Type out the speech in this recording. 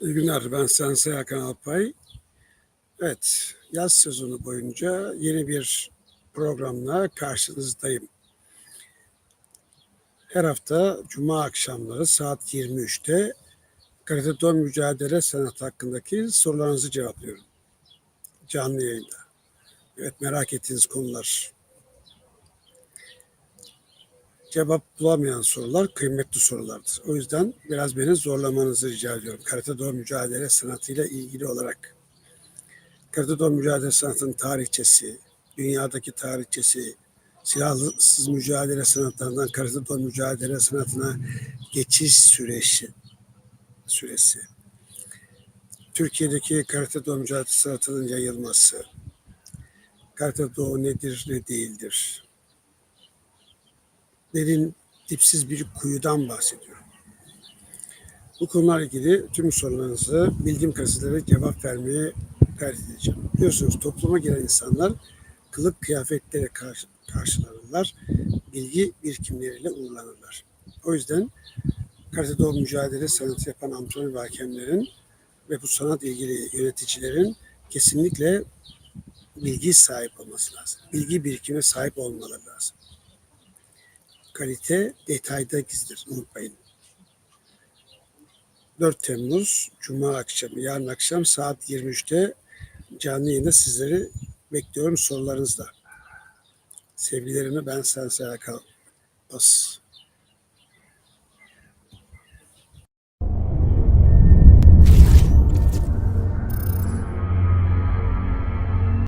İyi günler, ben Sensei Hakan Alpay. Evet, yaz sezonu boyunca yeni bir programla karşınızdayım. Her hafta Cuma akşamları saat 23'te Karate Do Mücadele Sanatı hakkındaki sorularınızı cevaplıyorum. Canlı yayında. Evet, merak ettiğiniz konular. Cevap bulamayan sorular kıymetli sorulardır. O yüzden biraz beni zorlamanızı rica ediyorum. Karate Do mücadele sanatıyla ilgili olarak. Karate Do mücadele sanatının tarihçesi, dünyadaki tarihçesi, silahsız mücadele sanatlarından Karate Do mücadele sanatına geçiş süresi, süresi. Türkiye'deki Karate Do mücadele sanatının yayılması, Karate Do nedir ne değildir, derin dipsiz bir kuyudan bahsediyorum. Bu konularla ilgili tüm sorularınızı bildiğim kadarıyla cevap vermeye gayret edeceğim. Biliyorsunuz topluma giren insanlar kılık kıyafetlere karşı, karşılanırlar, bilgi birikimleriyle uğurlanırlar. O yüzden Karate Do mücadele sanatı yapan antrenör ve hakemlerin ve bu sanat ilgili yöneticilerin kesinlikle bilgi sahip olması lazım. Bilgi birikimine sahip olmaları lazım kalite detayda gizlidir. Unutmayın. 4 Temmuz Cuma akşamı, yarın akşam saat 23'te canlı yayında sizleri bekliyorum sorularınızla. Sevgilerimi ben Sensei Akal. Bas.